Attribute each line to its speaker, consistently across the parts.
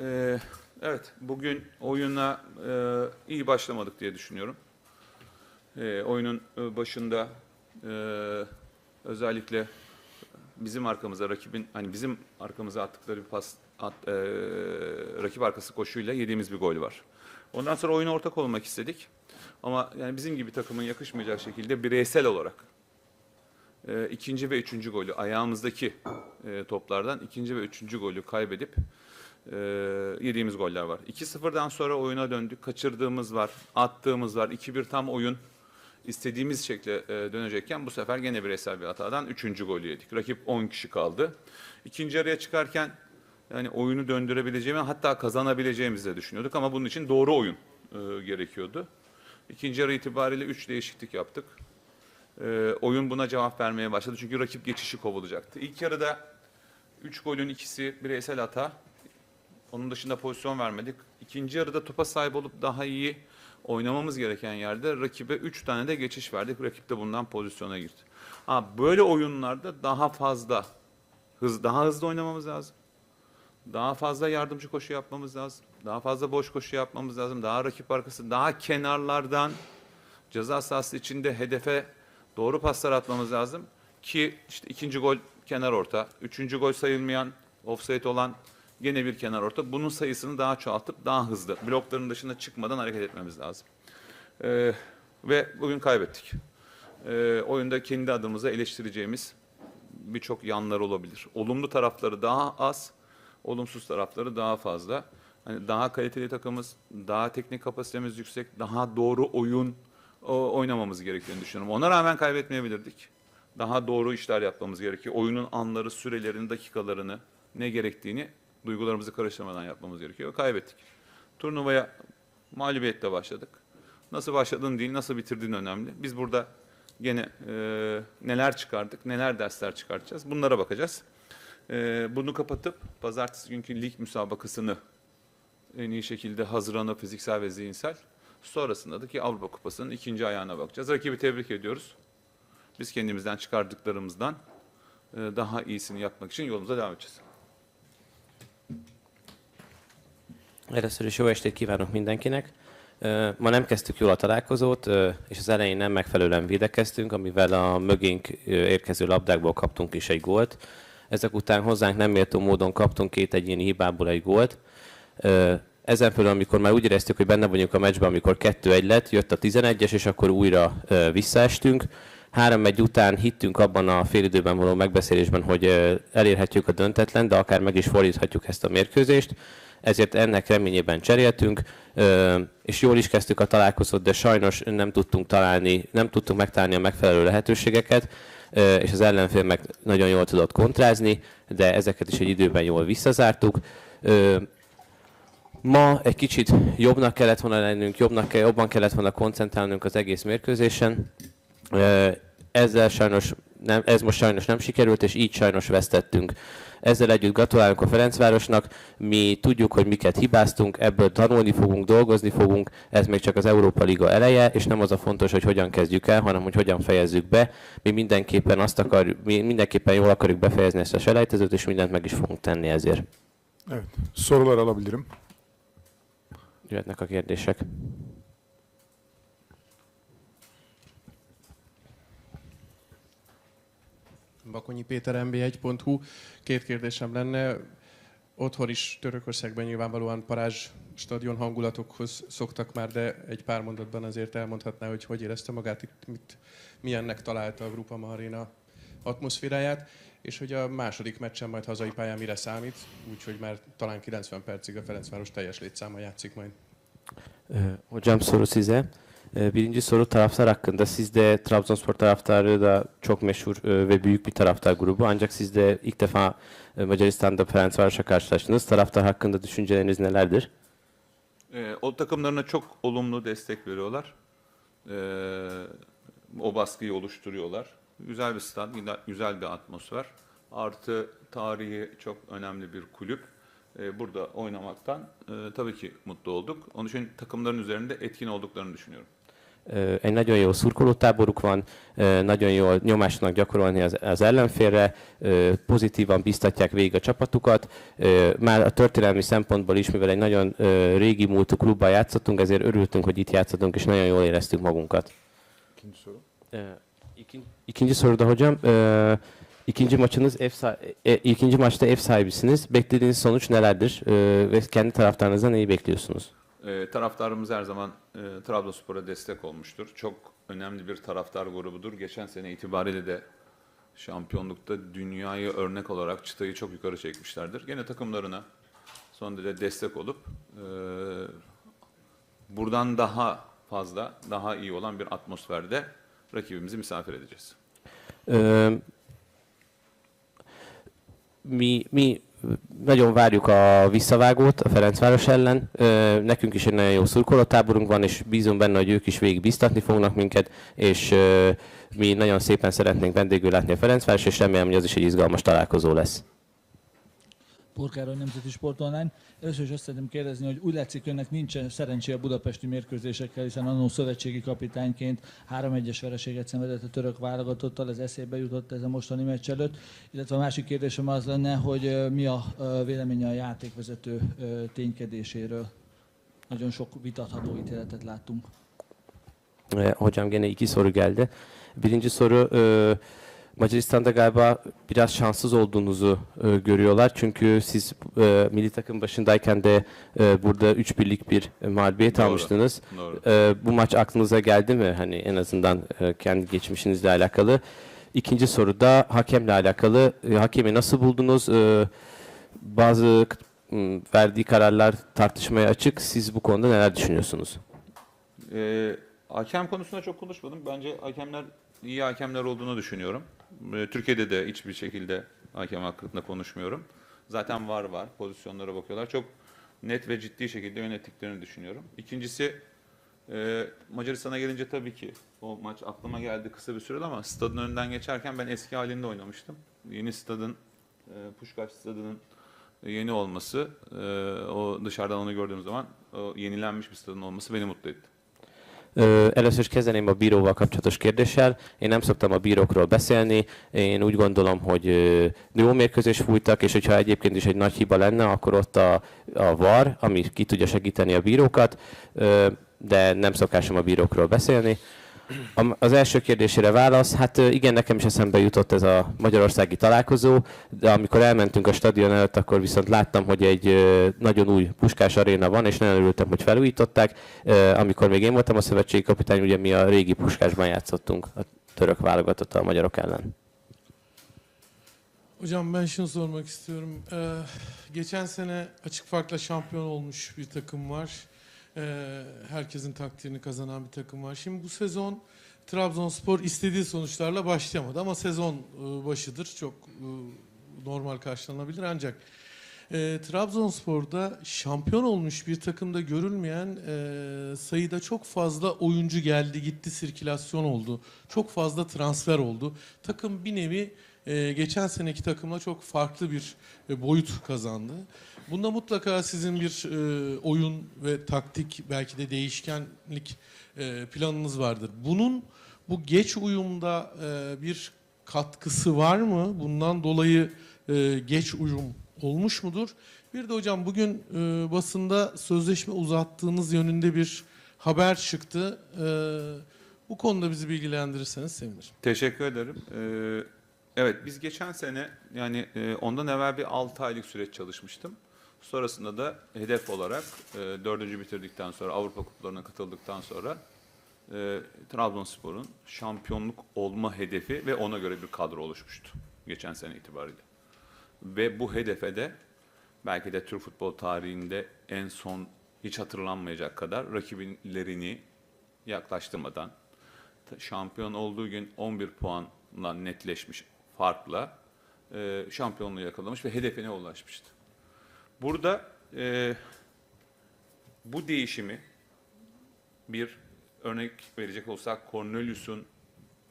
Speaker 1: Ee, evet, bugün oyuna e, iyi başlamadık diye düşünüyorum. Ee, oyunun e, başında e, özellikle bizim arkamıza rakibin hani bizim arkamıza attıkları bir pas at, e, rakip arkası koşuyla yediğimiz bir gol var. Ondan sonra oyuna ortak olmak istedik. Ama yani bizim gibi takımın yakışmayacak şekilde bireysel olarak e, ikinci ve üçüncü golü ayağımızdaki e, toplardan ikinci ve üçüncü golü kaybedip e, yediğimiz goller var. 2-0'dan sonra oyuna döndük. Kaçırdığımız var, attığımız var. 2-1 tam oyun istediğimiz şekle e, dönecekken bu sefer gene bireysel bir hatadan üçüncü golü yedik. Rakip 10 kişi kaldı. İkinci araya çıkarken yani oyunu döndürebileceğimi hatta kazanabileceğimizi de düşünüyorduk ama bunun için doğru oyun e, gerekiyordu. İkinci yarı itibariyle 3 değişiklik yaptık. E, oyun buna cevap vermeye başladı çünkü rakip geçişi kovalayacaktı. İlk yarıda 3 golün ikisi bireysel hata. Onun dışında pozisyon vermedik. İkinci yarıda topa sahip olup daha iyi oynamamız gereken yerde rakibe 3 tane de geçiş verdik. Rakip de bundan pozisyona girdi. Ha, böyle oyunlarda daha fazla hız daha hızlı oynamamız lazım. Daha fazla yardımcı koşu yapmamız lazım. Daha fazla boş koşu yapmamız lazım. Daha rakip arkası, daha kenarlardan ceza sahası içinde hedefe doğru paslar atmamız lazım. Ki işte ikinci gol kenar orta, üçüncü gol sayılmayan, offside olan gene bir kenar orta. Bunun sayısını daha çoğaltıp daha hızlı, blokların dışına çıkmadan hareket etmemiz lazım. Ee, ve bugün kaybettik. Ee, oyunda kendi adımıza eleştireceğimiz birçok yanlar olabilir. Olumlu tarafları daha az, olumsuz tarafları daha fazla. Hani daha kaliteli takımız, daha teknik kapasitemiz yüksek, daha doğru oyun o, oynamamız gerektiğini düşünüyorum. Ona rağmen kaybetmeyebilirdik. Daha doğru işler yapmamız gerekiyor. Oyunun anları, sürelerini, dakikalarını, ne gerektiğini duygularımızı karıştırmadan yapmamız gerekiyor. Kaybettik. Turnuvaya mağlubiyetle başladık. Nasıl başladığın değil, nasıl bitirdiğin önemli. Biz burada gene e, neler çıkardık, neler dersler çıkartacağız bunlara bakacağız. E, bunu kapatıp pazartesi günkü lig müsabakasını en iyi şekilde hazırlanıp fiziksel ve zihinsel sonrasında da ki Avrupa Kupası'nın ikinci ayağına bakacağız. Rakibi tebrik ediyoruz. Biz kendimizden çıkardıklarımızdan e, daha iyisini yapmak için yolumuza devam edeceğiz.
Speaker 2: Először is jó estét kívánok mindenkinek. Ma nem kezdtük jól a találkozót, és az elején nem megfelelően védekeztünk, amivel a mögénk érkező labdákból kaptunk is egy gólt. Ezek után hozzánk nem méltó módon kaptunk két egyéni hibából egy gólt. Ezen felül, amikor már úgy éreztük, hogy benne vagyunk a meccsben, amikor 2-1 lett, jött a 11-es, és akkor újra visszaestünk. 3-1 után hittünk abban a félidőben való megbeszélésben, hogy elérhetjük a döntetlen, de akár meg is fordíthatjuk ezt a mérkőzést ezért ennek reményében cseréltünk, és jól is kezdtük a találkozót, de sajnos nem tudtunk találni, nem tudtunk megtalálni a megfelelő lehetőségeket, és az ellenfél meg nagyon jól tudott kontrázni, de ezeket is egy időben jól visszazártuk. Ma egy kicsit jobbnak kellett volna lennünk, jobbnak jobban kellett volna koncentrálnunk az egész mérkőzésen. Ezzel sajnos nem, ez most sajnos nem sikerült, és így sajnos vesztettünk. Ezzel együtt gratulálunk a Ferencvárosnak, mi tudjuk, hogy miket hibáztunk, ebből tanulni fogunk, dolgozni fogunk, ez még csak az Európa Liga eleje, és nem az a fontos, hogy hogyan kezdjük el, hanem hogy hogyan fejezzük be. Mi mindenképpen azt akarjuk, mi mindenképpen jól akarjuk befejezni ezt a selejtezőt, és mindent meg is fogunk tenni ezért.
Speaker 3: Evet. Sorular alabilirim.
Speaker 2: Jöhetnek a kérdések.
Speaker 4: Bakonyi Péter, MB1.hu. Két kérdésem lenne. Otthon is Törökországban nyilvánvalóan parázs stadion hangulatokhoz szoktak már, de egy pár mondatban azért elmondhatná, hogy hogy érezte magát itt, mit, milyennek találta a Grupa Arena atmoszféráját, és hogy a második meccsen majd hazai pályán mire számít, úgyhogy már talán 90 percig a Ferencváros teljes létszáma játszik majd.
Speaker 2: Hocam soru size. Ee, Birinci soru taraftar hakkında. Siz de Trabzonspor taraftarı da çok meşhur e, ve büyük bir taraftar grubu. Ancak siz de ilk defa e, Macaristan'da Ferencvaros'la karşılaştınız. Taraftar hakkında düşünceleriniz nelerdir?
Speaker 1: Ee, o takımlarına çok olumlu destek veriyorlar. Ee, o baskıyı oluşturuyorlar. Güzel bir stad, güzel- bir atmosfer. Artı tarihi çok önemli bir kulüp. Burada oynamaktan e, tabii ki mutlu olduk. Onun için takımların üzerinde etkin olduklarını düşünüyorum.
Speaker 2: Egy nagyon jó szurkolótáboruk van, nagyon jól nyomást tudnak gyakorolni az, az ellenfélre, pozitívan biztatják végig a csapatukat. Már a történelmi szempontból is, mivel egy nagyon régi múltú klubban játszottunk, ezért örültünk, hogy itt játszottunk, és nagyon jól éreztük magunkat.
Speaker 3: İkinci
Speaker 2: soruda hocam, ikinci maçınız ev ikinci maçta ev sahibisiniz. Beklediğiniz sonuç nelerdir ve kendi taraftarınızdan neyi bekliyorsunuz?
Speaker 1: E, taraftarımız her zaman e, Trabzonspor'a destek olmuştur. Çok önemli bir taraftar grubudur. Geçen sene itibariyle de şampiyonlukta dünyayı örnek olarak çıtayı çok yukarı çekmişlerdir. Gene takımlarına son derece destek olup e, buradan daha fazla, daha iyi olan bir atmosferde rakibimizi misafir edeceğiz.
Speaker 2: Ö, mi, mi nagyon várjuk a visszavágót a Ferencváros ellen. Nekünk is egy nagyon jó szurkolótáborunk van, és bízom benne, hogy ők is végig biztatni fognak minket, és mi nagyon szépen szeretnénk vendégül látni a Ferencváros, és remélem, hogy az is egy izgalmas találkozó lesz.
Speaker 5: Purkáról Nemzeti Sport Online. Először is azt szeretném kérdezni, hogy úgy látszik, önnek nincsen szerencséje a budapesti mérkőzésekkel, hiszen annó szövetségi kapitányként 3-1-es vereséget szenvedett a török válogatottal, ez eszébe jutott ez a mostani meccs előtt. Illetve a másik kérdésem az lenne, hogy mi a véleménye a játékvezető ténykedéséről. Nagyon sok vitatható ítéletet láttunk.
Speaker 2: Ee, hocam gene iki soru geldi. Birinci soru e, Macaristan'da galiba biraz şanssız olduğunuzu e, görüyorlar. Çünkü siz e, milli takım başındayken de e, burada 3 birlik bir e, mağlubiyet
Speaker 1: Doğru.
Speaker 2: almıştınız.
Speaker 1: Doğru.
Speaker 2: E, bu maç aklınıza geldi mi? Hani en azından e, kendi geçmişinizle alakalı. İkinci soru da hakemle alakalı. E, hakemi nasıl buldunuz? E, bazı verdiği kararlar tartışmaya açık. Siz bu konuda neler düşünüyorsunuz?
Speaker 1: Ee, hakem konusunda çok konuşmadım. Bence hakemler iyi hakemler olduğunu düşünüyorum. Ee, Türkiye'de de hiçbir şekilde hakem hakkında konuşmuyorum. Zaten var var. Pozisyonlara bakıyorlar. Çok net ve ciddi şekilde yönettiklerini düşünüyorum. İkincisi e, Macaristan'a gelince tabii ki o maç aklıma geldi kısa bir sürede ama stadın önünden geçerken ben eski halinde oynamıştım. Yeni stadın e, Puşkaş stadının yeni olması, e, o dışarıdan onu gördüğüm zaman o yenilenmiş bir stadın olması beni mutlu etti.
Speaker 2: Először is kezdeném a bíróval kapcsolatos kérdéssel. Én nem szoktam a bírókról beszélni. Én úgy gondolom, hogy jó mérkőzés fújtak, és hogyha egyébként is egy nagy hiba lenne, akkor ott a, a VAR, ami ki tudja segíteni a bírókat, de nem szokásom a bírókról beszélni. Az első kérdésére válasz, hát igen, nekem is eszembe jutott ez a magyarországi találkozó, de amikor elmentünk a stadion előtt, akkor viszont láttam, hogy egy nagyon új Puskás aréna van, és nagyon örültem, hogy felújították. Amikor még én voltam a szövetségi kapitány, ugye mi a régi Puskásban játszottunk a török válogatottal a magyarok ellen.
Speaker 6: Hocam ben şunu sormak istiyorum. Ee, geçen sene açık farkla şampiyon olmuş bir takım var. Ee, herkesin takdirini kazanan bir takım var. Şimdi bu sezon Trabzonspor istediği sonuçlarla başlayamadı ama sezon e, başıdır. Çok e, normal karşılanabilir ancak e, Trabzonspor'da şampiyon olmuş bir takımda görülmeyen e, sayıda çok fazla oyuncu geldi gitti sirkülasyon oldu. Çok fazla transfer oldu. Takım bir nevi e, geçen seneki takımla çok farklı bir e, boyut kazandı. Bunda mutlaka sizin bir e, oyun ve taktik belki de değişkenlik e, planınız vardır. Bunun bu geç uyumda e, bir katkısı var mı? Bundan dolayı e, geç uyum olmuş mudur? Bir de hocam bugün e, basında sözleşme uzattığınız yönünde bir haber çıktı. E, bu konuda bizi bilgilendirirseniz sevinirim.
Speaker 1: Teşekkür ederim. Ee, evet biz geçen sene yani e, ondan evvel bir 6 aylık süreç çalışmıştım. Sonrasında da hedef olarak e, dördüncü bitirdikten sonra Avrupa Kupalarına katıldıktan sonra e, Trabzonspor'un şampiyonluk olma hedefi ve ona göre bir kadro oluşmuştu geçen sene itibariyle. Ve bu hedefe de belki de Türk futbol tarihinde en son hiç hatırlanmayacak kadar rakiplerini yaklaştırmadan şampiyon olduğu gün 11 puanla netleşmiş farkla e, şampiyonluğu yakalamış ve hedefine ulaşmıştı. Burada e, bu değişimi bir örnek verecek olsak Cornelius'un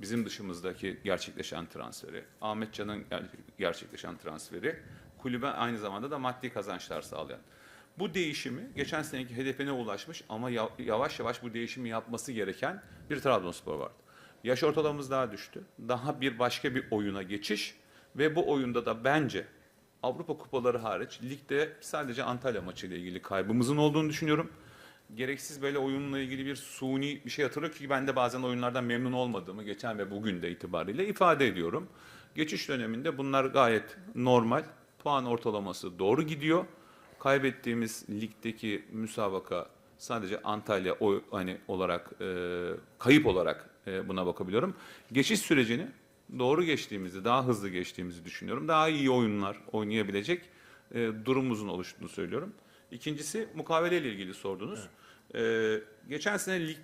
Speaker 1: bizim dışımızdaki gerçekleşen transferi, Ahmet Can'ın ger- gerçekleşen transferi kulübe aynı zamanda da maddi kazançlar sağlayan. bu değişimi geçen seneki hedefine ulaşmış ama ya- yavaş yavaş bu değişimi yapması gereken bir Trabzonspor vardı. Yaş ortalamamız daha düştü. Daha bir başka bir oyuna geçiş ve bu oyunda da bence Avrupa kupaları hariç ligde sadece Antalya maçıyla ilgili kaybımızın olduğunu düşünüyorum. Gereksiz böyle oyunla ilgili bir suni bir şey hatırlıyor ki ben de bazen oyunlardan memnun olmadığımı geçen ve bugün de itibariyle ifade ediyorum. Geçiş döneminde bunlar gayet normal. Puan ortalaması doğru gidiyor. Kaybettiğimiz ligdeki müsabaka sadece Antalya o hani olarak e, kayıp olarak buna bakabiliyorum. Geçiş sürecini doğru geçtiğimizi, daha hızlı geçtiğimizi düşünüyorum. Daha iyi oyunlar oynayabilecek e, durumumuzun oluştuğunu söylüyorum. İkincisi mukavele ile ilgili sordunuz. E, geçen sene lig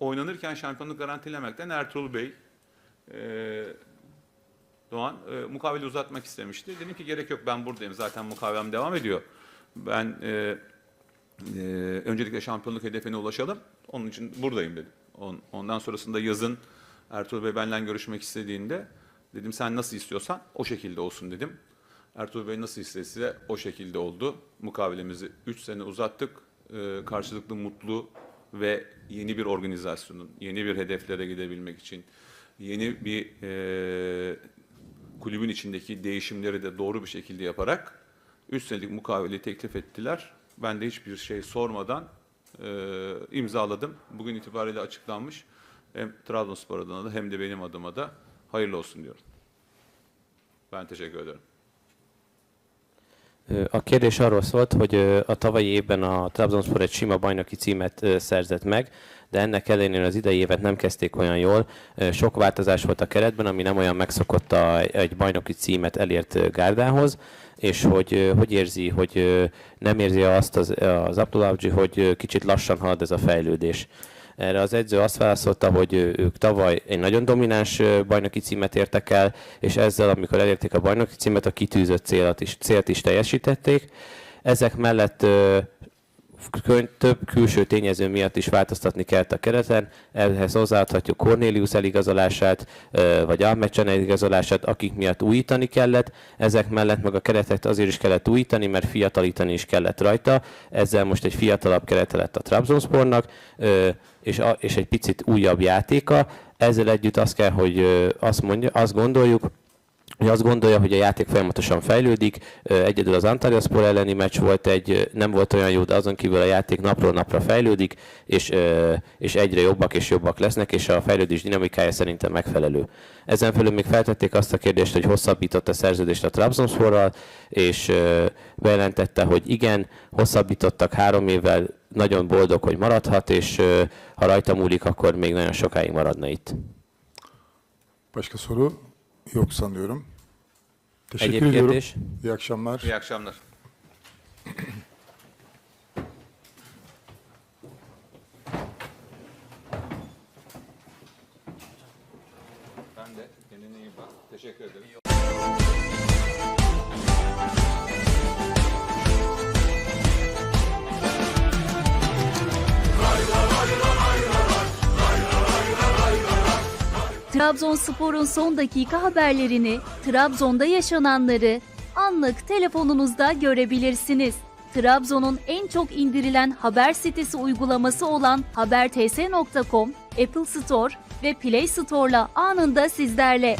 Speaker 1: oynanırken şampiyonluk garantilemekten Ertuğrul Bey e, Doğan e, mukavele uzatmak istemişti. Dedim ki gerek yok ben buradayım zaten mukavelem devam ediyor. Ben e, e, öncelikle şampiyonluk hedefine ulaşalım. Onun için buradayım dedim. On- ondan sonrasında yazın Ertuğrul Bey benimle görüşmek istediğinde dedim sen nasıl istiyorsan o şekilde olsun dedim. Ertuğrul Bey nasıl istese o şekilde oldu. Mukavelemizi 3 sene uzattık. E, karşılıklı mutlu ve yeni bir organizasyonun, yeni bir hedeflere gidebilmek için, yeni bir e, kulübün içindeki değişimleri de doğru bir şekilde yaparak 3 senelik mukaveleyi teklif ettiler. Ben de hiçbir şey sormadan e, imzaladım. Bugün itibariyle açıklanmış. Hem Trabzonspor adına da hem de benim adıma da hayırlı olsun diyorum. Ben teşekkür ederim.
Speaker 2: A kérdés arról szólt, hogy a tavalyi évben a Trabzonspor egy sima bajnoki címet szerzett meg, de ennek ellenére az idei évet nem kezdték olyan jól. Sok változás volt a keretben, ami nem olyan megszokott a, egy bajnoki címet elért gárdához, és hogy hogy érzi, hogy nem érzi azt az, az Abdullahji, hogy kicsit lassan halad ez a fejlődés. Erre az edző azt válaszolta, hogy ők tavaly egy nagyon domináns bajnoki címet értek el, és ezzel, amikor elérték a bajnoki címet, a kitűzött célt is, célt is teljesítették. Ezek mellett ö, kö- több külső tényező miatt is változtatni kellett a kereten. Ehhez hozzáadhatjuk Cornelius eligazolását, vagy Ahmedcan eligazolását, akik miatt újítani kellett. Ezek mellett meg a keretet azért is kellett újítani, mert fiatalítani is kellett rajta. Ezzel most egy fiatalabb kerete lett a Trabzonspornak, és, és egy picit újabb játéka. Ezzel együtt azt kell, hogy azt, mondja, azt gondoljuk, hogy azt gondolja, hogy a játék folyamatosan fejlődik. Egyedül az Antalyaspor elleni meccs volt egy, nem volt olyan jó, de azon kívül a játék napról napra fejlődik, és, és egyre jobbak és jobbak lesznek, és a fejlődés dinamikája szerintem megfelelő. Ezen felül még feltették azt a kérdést, hogy hosszabbított a szerződést a Trabzonsporral, és bejelentette, hogy igen, hosszabbítottak három évvel, nagyon boldog, hogy maradhat, és ha rajta múlik, akkor még nagyon sokáig maradna itt.
Speaker 3: Başka yok sanıyorum. Teşekkür
Speaker 2: Egyéb
Speaker 3: ediyorum.
Speaker 2: kérdés?
Speaker 3: İyi akşamlar.
Speaker 1: İyi akşamlar. Ben de kendine iyi bak. Teşekkür ederim.
Speaker 7: Trabzonspor'un son dakika haberlerini, Trabzon'da yaşananları anlık telefonunuzda görebilirsiniz. Trabzon'un en çok indirilen haber sitesi uygulaması olan haberts.com, Apple Store ve Play Store'la anında sizlerle.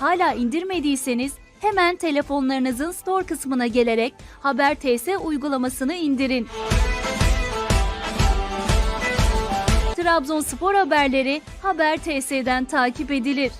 Speaker 7: Hala indirmediyseniz hemen telefonlarınızın store kısmına gelerek Haber TS uygulamasını indirin. Trabzonspor haberleri Haber TS'den takip edilir.